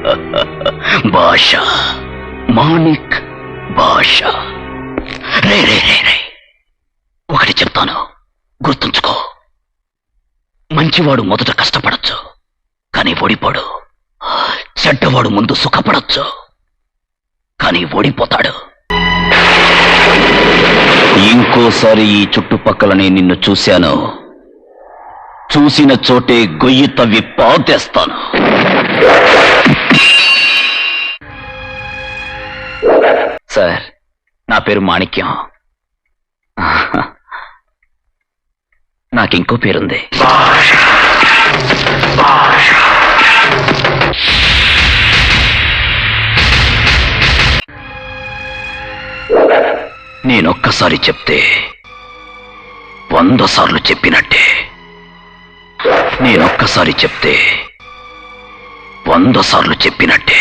భాష. మాణిక్ భాష. రే రే రే రే. ఒకటి చెప్తాను. గుర్తుంచుకో. మంచివాడు మొదట కష్టపడచ్చు. కానీ ఓడిపోడు. చెడ్డవాడు ముందు సుఖపడచ్చు. కానీ ఓడిపోతాడు. ఇంకోసారి ఈ చుట్టుపక్కలనే నిన్ను చూశాను. చూసిన చోటే గొయ్యి తవ్వి పాతేస్తాను. సార్ నా పేరు మాణిక్యం. నాకింకో పేరుంది. నేనొక్కసారి చెప్తే వంద సార్లు చెప్పినట్టే. నేనొక్కసారి చెప్తే వంద సార్లు చెప్పినట్టే.